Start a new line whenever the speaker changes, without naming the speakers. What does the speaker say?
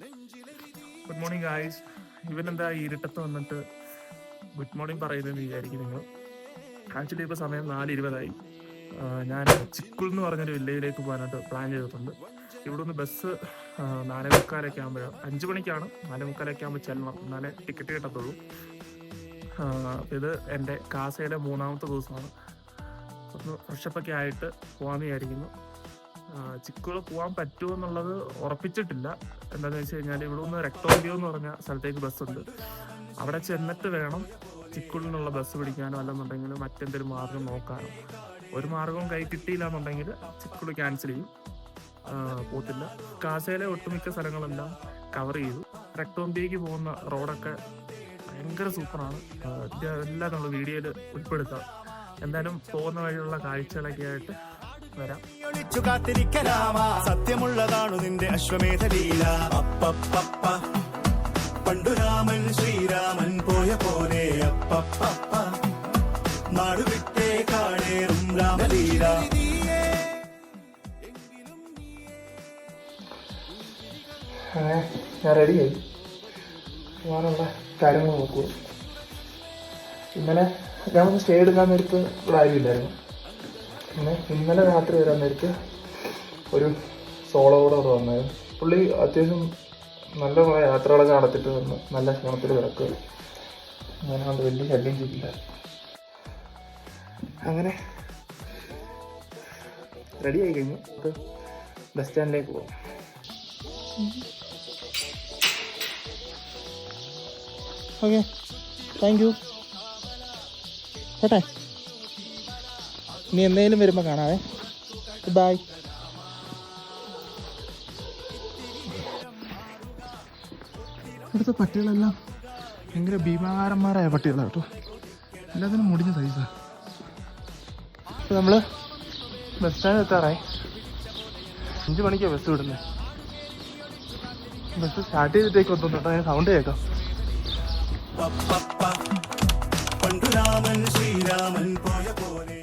Good morning guys ഇവനെന്താ ഇരുട്ടത്ത് വന്നിട്ട് ഗുഡ് മോർണിംഗ് പറയുന്നതെന്ന് വിചാരിക്കും നിങ്ങൾ. ആക്ച്വലി ഇപ്പോൾ സമയം നാല് ഇരുപതായി ഞാൻ ചിക്കുൾ എന്ന് പറഞ്ഞൊരു വില്ലേജിലേക്ക് പോകാനായിട്ട് പ്ലാൻ ചെയ്തിട്ടുണ്ട്. ഇവിടെ നിന്ന് ബസ് നാലേ മുക്കാലൊക്കെ ആകുമ്പോഴാണ് അഞ്ച് മണിക്കാണ്. നാലേ മുക്കാലൊക്കെ ആകുമ്പോൾ ചെല്ലണം. എന്നാലേ ടിക്കറ്റ് കിട്ടത്തുള്ളൂ. ഇത് എന്റെ കാസയിലെ മൂന്നാമത്തെ ദിവസമാണ്. ഒന്ന് ഫ്രഷപ്പൊക്കെ ആയിട്ട് പോകാമെന്ന് വിചാരിക്കുന്നു. ചിക്കുകൾ പോകാൻ പറ്റുമോ എന്നുള്ളത് ഉറപ്പിച്ചിട്ടില്ല. എന്താണെന്ന് വെച്ച് കഴിഞ്ഞാൽ ഇവിടെ നിന്ന് റെക്ടോറിയോ എന്ന് പറഞ്ഞ സ്ഥലത്തേക്ക് ബസ്സുണ്ട് അവിടെ ചെന്നിട്ട് വേണം ചിക്കുളിനുള്ള ബസ് പിടിക്കാനോ അല്ലെന്നുണ്ടെങ്കിൽ മറ്റെന്തെങ്കിലും മാർഗം നോക്കാനോ. ഒരു മാർഗവും കൈ കിട്ടിയില്ല എന്നുണ്ടെങ്കിൽ ചിക്കുൾ ക്യാൻസൽ ചെയ്യും. പോത്തില്ല. കാസയിലെ ഒട്ടുമിക്ക സ്ഥലങ്ങളെല്ലാം കവർ ചെയ്തു. റെക്ടോമ്പിയേക്ക് പോകുന്ന റോഡൊക്കെ ഭയങ്കര സൂപ്പറാണ്. എല്ലാം നമ്മൾ വീഡിയോയിൽ ഉൾപ്പെടുത്താം. എന്തായാലും പോകുന്ന വഴിയുള്ള കാഴ്ചകളൊക്കെ ആയിട്ട് വരാം.
സത്യമുള്ളതാണു നിന്റെ അശ്വമേധ ലീല. അപ്പപ്പപ്പ. പണ്ടു രാമൻ ശ്രീരാമൻ പോയ പോലെ. അപ്പപ്പപ്പ. നാടുവിട്ടേ കാണേറും രാമലീല.
അങ്ങനെ ഞാൻ റെഡിയായി പോകാനുള്ള കാര്യങ്ങൾ നോക്കൂ. ഇന്നലെ ഞാൻ ഒന്ന് സ്റ്റേ എടുക്കാൻ നേരത്ത് ഇവിടെ ആരുമില്ലായിരുന്നു. പിന്നെ ഇന്നലെ രാത്രി വരാൻ നേരത്ത് ഒരു സോളോ കൂടെ അവിടെ വന്നായിരുന്നു. പുള്ളി അത്യാവശ്യം നല്ല കുറേ യാത്രകളൊക്കെ നടത്തിയിട്ട് വന്ന് നല്ല ക്ഷണത്തിൽ കിടക്കുക അങ്ങനെ അത് വലിയ ശല്യം ചെയ്തില്ല. അങ്ങനെ റെഡി ആയി കഴിഞ്ഞു. നമുക്ക് ബസ് സ്റ്റാൻഡിലേക്ക് പോകാം ഓക്കെ താങ്ക് യു കേട്ടെ? ഇനി എന്തെങ്കിലും വരുമ്പോൾ കാണാവേ. ബൈ ഇവിടുത്തെ പട്ടികളെല്ലാം ഭയങ്കര ഭീമാകാരന്മാരായ പട്ടികളാണ് കേട്ടോ. എല്ലാത്തിനും മുടിഞ്ഞ സൈസ ഇപ്പം നമ്മൾ ബസ് സ്റ്റാൻഡ് എത്താറായി. അഞ്ച് മണിക്കാണ് ബസ് വിടുന്നത് ബസ് സ്റ്റാർട്ട് ചെയ്തിട്ടേക്ക് ഒന്നും കേട്ടോ. ഞാൻ സൗണ്ട് കേൾക്കാം
പണ്ടുരാമൻ ശ്രീരാമൻ പോയ പോലെ.